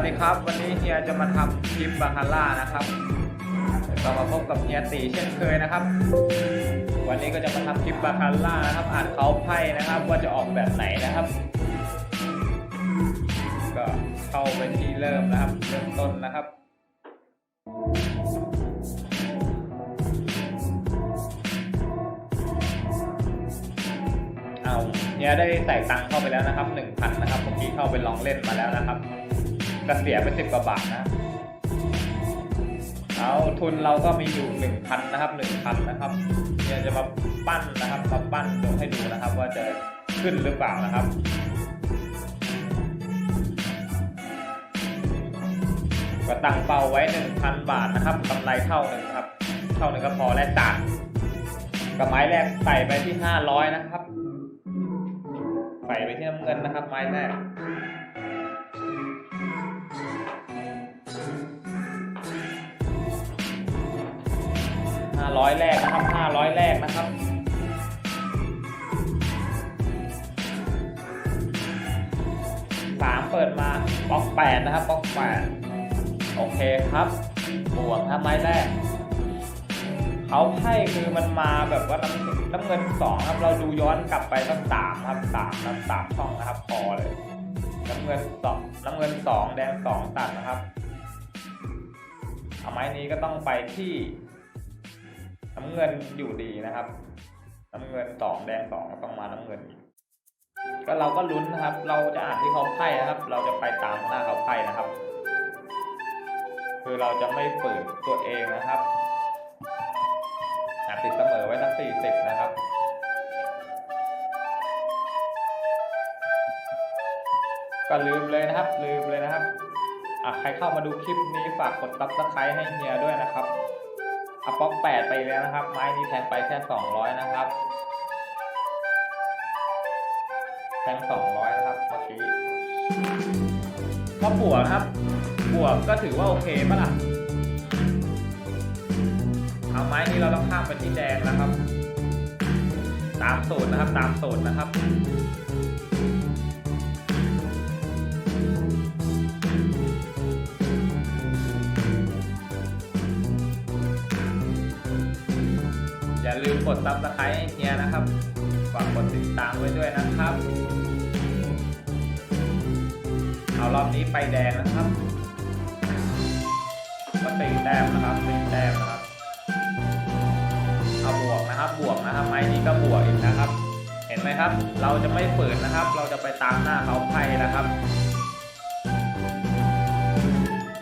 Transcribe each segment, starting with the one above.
วัสดีครับ วันนี้เฮียจะมาทำคลิปบาคาร่านะครับก็มาพบกับเฮียตีเช่นเคยนะครับ วันนี้ก็จะมาทำคลิปบาคาร่านะครับ อ่านเขาไพ่นะครับ ว่าจะออกแบบไหนนะครับ ก็เข้าไปที่เริ่มนะครับ เริ่มต้นนะครับเอาเนียได้ใส่ตังค์เข้าไปแล้วนะครับหนึ่งพันนะครับเมื่อกี้เข้าไปลองเล่นมาแล้วนะครับ ก็เสียไปสิบกว่าบาทนะ เอาทุนเราก็มีอยู่หนึ่งพันนะครับหนึ่งพันนะครับเนี่ยจะมาปั้นนะครับมาปั้นดูให้ดูนะครับ ว่าจะขึ้นหรือเปล่านะครับก็ตั้งเป้าไว้หนึ่งพันบาทนะครับกำไรเท่าหนึ่งครับ เท่าหนึ่งก็พอและจานกับไม้แรกใส่ไปที่ห้าร้อยนะครับ ใส่ไปที่น้ำเงินนะครับ ไม้แรก ร้อยแรกนะครับห้าร้อยแรกนะครับสามเปิดมาบล็อกแปดนะครับบล็อกแปดโอเคครับ บวกครับไม้แรกเขาไพ่คือมันมาแบบว่าน้ำน้ำเงินสองครับ เราดูย้อนกลับไปสักสามครับสามน้ำสามช่องนะครับพอเลยน้ำเงินสองน้ำเงินสองแดงสองตัดนะครับเอาไม้นี้ก็ต้องไปที่ น้ำเงินอยู่ดีนะครับ น้ำเงินสองแดงสองต้องมาน้ำเงิน ก็เราก็ลุ้นนะครับ เราจะอ่านที่เขาไพ่นะครับ เราจะไปตามหน้าเขาไพ่นะครับ คือเราจะไม่ฝืนตัวเองนะครับอะติดเสมอไว้ทั้งสี่สิบนะครับก็ลืมเลยนะครับ ลืมเลยนะครับอะใครเข้ามาดูคลิปนี้ฝากกดซับสไครต์ให้เฮียด้วยนะครับ อะป๊อกแปดไปแล้วนะครับ ไม้นี้แทงไปแค่สองร้อยนะครับแทงสองร้อยนะครับเมื่อกี้ก็บวกครับ บวกก็ถือว่าโอเคปะล่ะเอาไม้นี้เราต้องข้ามไปที่แดงนะครับ ตามสูตรนะครับ ตามสูตรนะครับ ลืมกดซับสไครต์เฮียนะครับ ฝากกดติดตามไว้ด้วยนะครับ เอารอบนี้ไปแดงนะครับ ก็ตีแต้มนะครับตีแต้มนะครับ เอาบวกนะครับบวกนะครับไม้นี้ก็บวกอีกนะครับ เห็นไหมครับ เราจะไม่ฝืนนะครับ เราจะไปตามหน้าเขาไพ่นะครับ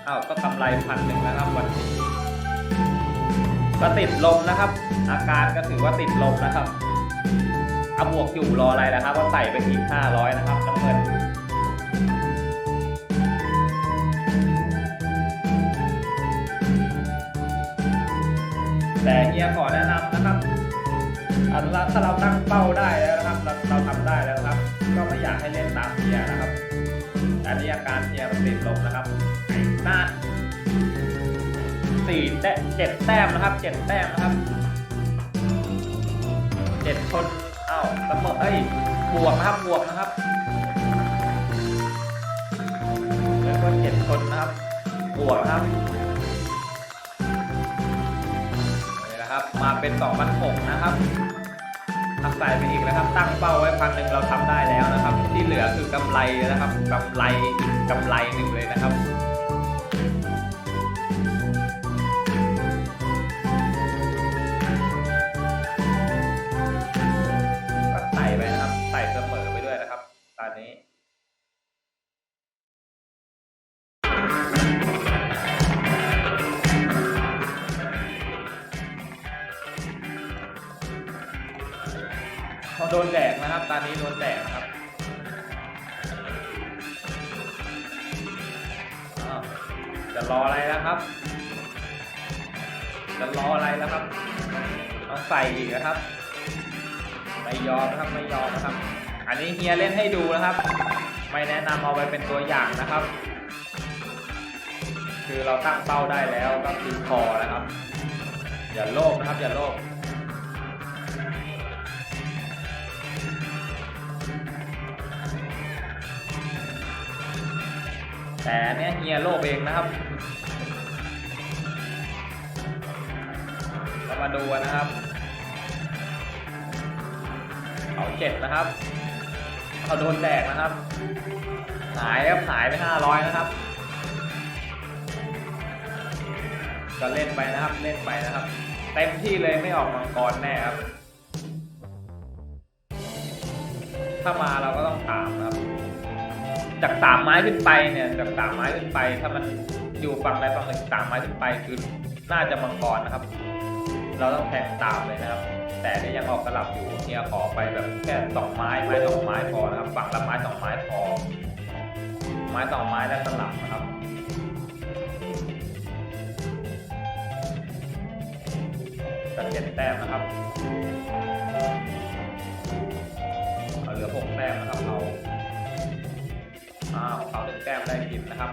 อ้าวก็กำไรพันหนึ่งแล้วครับวันนี้ ก็ติดลมนะครับ อาการก็ถือว่าติดลมนะครับเอาบวกอยู่รออะไรนะครับก็ใส่ไปอีก500 นะครับน้ำเงินแต่เฮียขอแนะนำนะครับอันละถ้าเราตั้งเป้าได้แล้วนะครับ เราเราทำได้แล้วครับ ก็ไม่อยากให้เล่นตามเฮียนะครับ อันนี้อาการเฮียมันติดลมนะครับไอ้หน้า สี่แต้เจ็ดแต้มนะครับเจ็ดแต้มนะครับเจ็ดคนเอ้าเสมอเอ้ยบวกนะครับบวกนะครับแล้วก็เจ็ดคนนะครับบวกนะครับนี่นะครับ มาเป็นสองพันหกนะครับทักใส่ไปอีกนะครับ ตั้งเป้าไว้พันหนึ่งเราทำได้แล้วนะครับ ที่เหลือคือกำไรนะครับกำไรกกำไรหนึ่งเลยนะครับ ส่เสมอไปด้วยนะครับตอนนี้เขาโดนแดกนะครับ ตอนนี้โดนแดกนะครับจะรออะไรนะครับ จะรออะไรแล้วครับต้องใส่อีกนะครับ ไม่ยอมนะครับไม่ยอมนะครับ อันนี้เฮียเล่นให้ดูนะครับ ไม่แนะนำเอาไว้เป็นตัวอย่างนะครับ คือเราตั้งเป้าได้แล้วก็คือพอนะครับ อย่าโลภนะครับ อย่าโลภแต่เนี้ยเฮียโลภเองนะครับเรามาดูนะครับ เขาเจ็ดนะครับเขาโดนแดกนะครับ หายครับหายไปห้าร้อยนะครับก็เล่นไปนะครับเล่นไปนะครับเต็มที่เลยไม่ออกมังกรแน่ครับ ถ้ามาเราก็ต้องตามครับ จากสามไม้ขึ้นไปเนี่ยจากสามไม้ขึ้นไป ถ้ามันอยู่ฝั่งใดฝั่งหนึ่งสามไม้ขึ้นไปคือน่าจะมังกรนะครับ เราต้องแทงตามเลยนะครับ แต่นี่ยังออกสลับอยู่เฮียขอไปแบบแค่สองไม้ไม้สองไม้พอนะครับฝั่งละไม้สองไม้พอ ไม้สองไม้แล้วสลับนะครับจะเจ็ดแต้มนะครับเอาเหลือหกแต้มนะครับเราอ้าวเขาหนึ่งแต้มได้กินนะครับ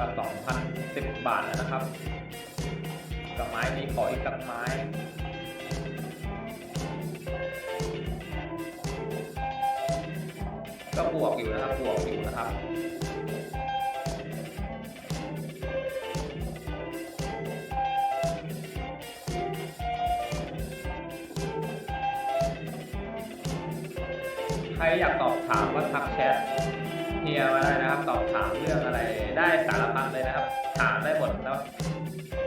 ก็สองพันสิบบาทแล้วนะครับ กับไม้นี้ขออีกสักไม้ก็บวกอยู่นะครับบวกอยู่นะครับใครอยากตอบถามก็ทักแชท เฮียมาได้นะครับตอบถามเรื่องอะไรได้สารพัดเลยนะครับ ถามได้หมดนะครับ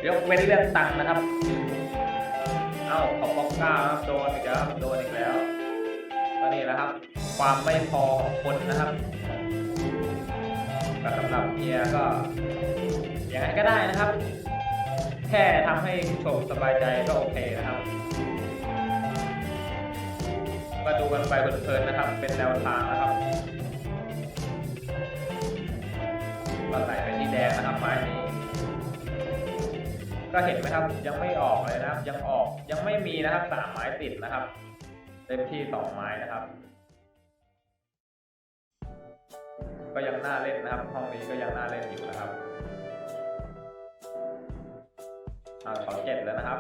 ยกเว้นเรื่องตังค์นะครับ เอ้าขอบอกก้าครับโดนอีกแล้วโดนอีกแล้วก็นี่แหละครับ ความไม่พอของคนนะครับแต่สำหรับเฮียก็อยังไงก็ได้นะครับ แค่ทำให้ผู้ชมสบายใจก็โอเคนะครับก็ดูกันไปเพลินๆนะครับ เป็นแนวทางนะครับ ก็ไหลไปที่แดงนะครับไม้นี้ก็เห็นไหมครับยังไม่ออกเลยนะครับ ยังออกยังไม่มีนะครับสามไม้ติดนะครับเต็มที่สองไม้นะครับ ก็ยังน่าเล่นนะครับ ห้องนี้ก็ยังน่าเล่นอยู่นะครับเอาเขาเจ็ดแล้วนะครับ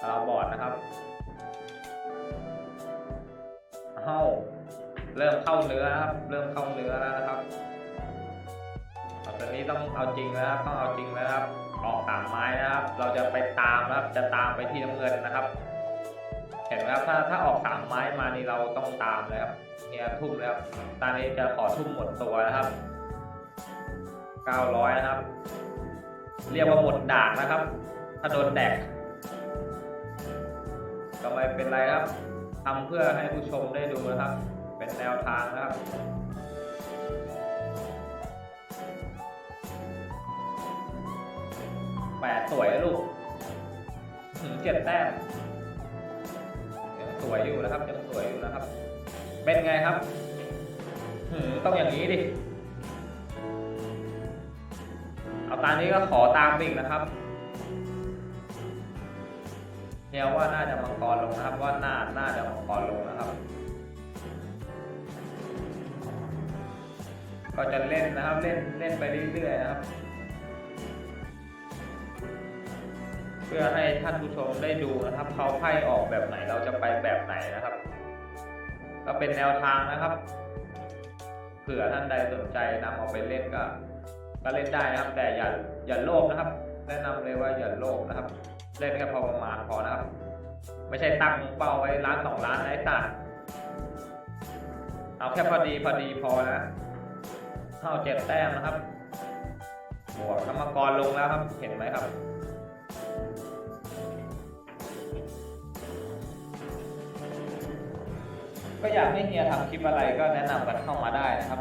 เราบอร์ดนะครับเข้าเริ่มเข้าเนื้อครับ เริ่มเข้าเนื้อแล้วนะครับ ตอนนี้ต้องเอาจริงแล้วครับต้องเอาจริงแล้วครับออกสามไม้นะครับ เราจะไปตามนะครับจะตามไปที่น้ำเงินนะครับ เห็นไหมครับถ้าถ้าออกสามไม้มานี่เราต้องตามเลยครับ เนี่ยทุ่มแล้วครับตอนนี้จะขอทุ่มหมดตัวนะครับเก้าร้อยนะครับ เรียกว่าหมดดากนะครับ ถ้าโดนแดกก็ไม่เป็นไรครับทำเพื่อให้ผู้ชมได้ดูนะครับ เป็นแนวทางนะครับ สวยนะลูกถึงเจ็ดแต้มยังสวยอยู่นะครับยังสวยอยู่นะครับ เป็นไงครับต้องอย่างนี้ดิ เอาตามนี้ก็ขอตามอีกนะครับเฮียว่าน่าจะมังกรลงนะครับ ว่าน่าน่าจะมังกรลงนะครับ ก็จะเล่นนะครับ เล่นเล่นไปเรื่อยๆนะครับ เพื่อให้ท่านผู้ชมได้ดูนะครับเขาไพ่ออกแบบไหนเราจะไปแบบไหนนะครับ ก็เป็นแนวทางนะครับ เผื่อท่านใดสนใจนำเอาไปเล่นก็ก็เล่นได้นะครับ แต่อย่าอย่าโลภนะครับ แนะนำเลยว่าอย่าโลภนะครับ เล่นแค่พอประมาณพอนะครับ ไม่ใช่ตั้งเป้าไว้ล้านสองล้านไอ้สัตว์เอาแค่พอดีพอดีพอนะเท่าเจ็ดแต้มนะครับบวกธรรมกรลงแล้วครับ เห็นไหมครับ ก็อยากให้เฮียทำคลิปอะไรก็แนะนำกันเข้ามาได้นะครับ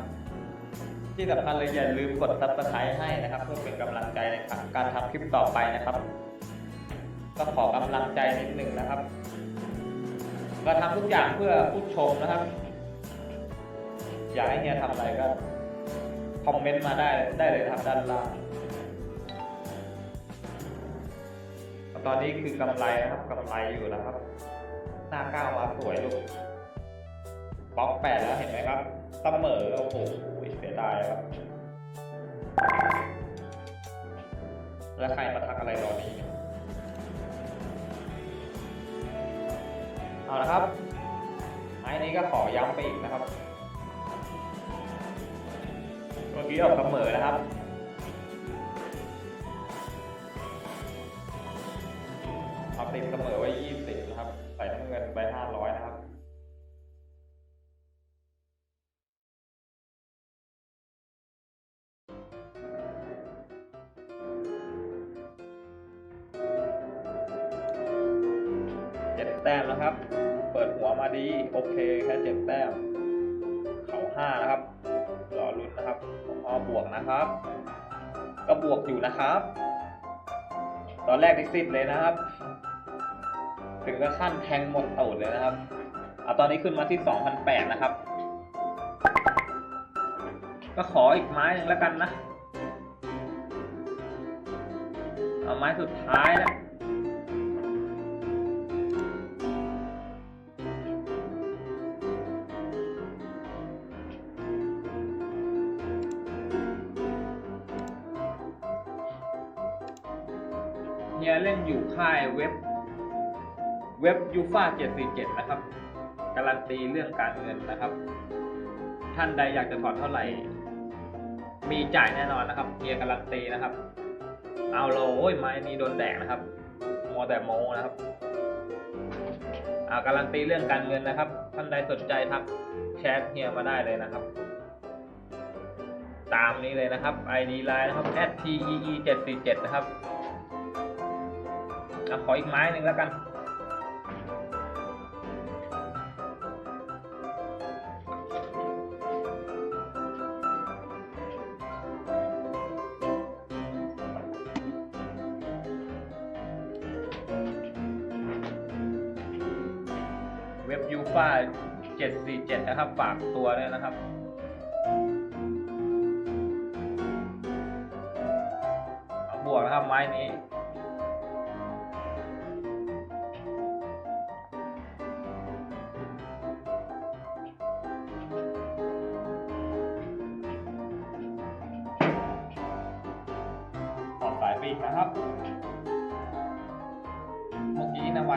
ที่สำคัญเลยอย่าลืมกด subscribe ให้นะครับ เพื่อเป็นกำลังใจในการทำคลิปต่อไปนะครับ ก็ขอกำลังใจนิดหนึ่งนะครับก็ทำทุกอย่างเพื่อผู้ชมนะครับ อยากให้เฮียทำอะไรก็คอมเมนต์มาได้ได้เลยนะครับด้านล่างตอนนี้คือกำไรนะครับกำไรอยู่นะครับ หน้าก้าวมาสวยลูก บล็อกแปดแล้วเห็นไหมครับเสมอโอ้โหเสียดายครับ แล้วใครมาทักอะไรตอนนี้ เอาละครับไม้นี้ก็ขอย้ำไปอีกนะครับ เมื่อกี้ออกเสมอนะครับเอาติดเสมอไว้ แต้มนะครับ เปิดหัวมาดี โอเค แค่เจ็ดแต้ม เขาห้านะครับ รอลุ้นนะครับองพ่อบวกนะครับ ก็บวกอยู่นะครับ ตอนแรกดิสิตเลยนะครับ ถึงก็ขั้นแทงหมดตูดเลยนะครับเอาตอนนี้ขึ้นมาที่2,008นะครับ ก็ขออีกไม้หนึ่งแล้วกันนะ เอาไม้สุดท้ายแล้ว เฮียเล่นอยู่ค่ายเว็บ เว็บยูฟา747 นะครับ การันตีเรื่องการเงินนะครับ ท่านใดอยากจะถอนเท่าไหร่ มีจ่ายแน่นอนนะครับเฮียการันตีนะครับ เอาโลโอ้ยไม้นี้โดนแดกนะครับมัวแต่โมนะครับอาการันตีเรื่องการเงินนะครับ ท่านใดสนใจทักแชทเฮียมาได้เลยนะครับ ตามนี้เลยนะครับ ID line นะครับ @tee 747นะครับ เอาขออีกไม้หนึ่งแล้วกันเว็บยูฟ่า747 นะครับ ฝากตัวด้วยนะครับเอาบวกนะครับไม้นี้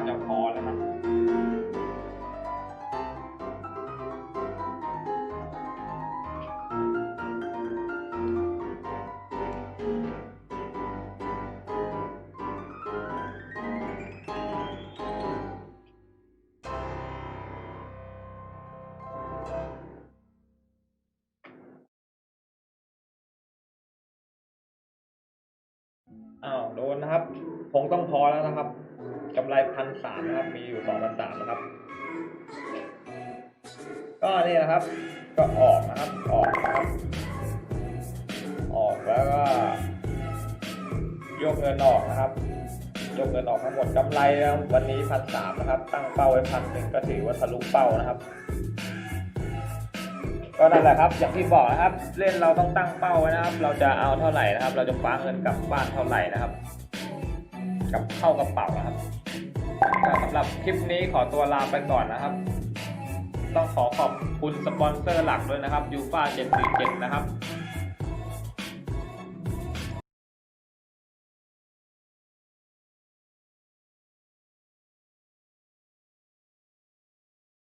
จะพอแล้วนะ อ้าวโดนนะครับ คงต้องพอแล้วนะครับกำไรพันสามนะครับ มีอยู่สองพันสามนะครับ ก็นี่นะครับ ก็ออกนะครับ ออกนะครับ ออกแล้วก็ยกเงินออกนะครับยกเงินออกทั้งหมดกำไรนะวันนี้พันสามนะครับ ตั้งเป้าไว้พันหนึ่งก็ถือว่าทะลุเป้านะครับ ก็นั่นแหละครับอย่างที่บอกนะครับ เล่นเราต้องตั้งเป้าไว้นะครับ เราจะเอาเท่าไหร่นะครับ เราจะคว้าเงินกลับบ้านเท่าไหร่นะครับ กับเข้ากระเป๋านะครับสำหรับคลิปนี้ขอตัวลาไปก่อนนะครับ ต้องขอขอบคุณสปอนเซอร์หลักด้วยนะครับยูฟ่า747นะครับ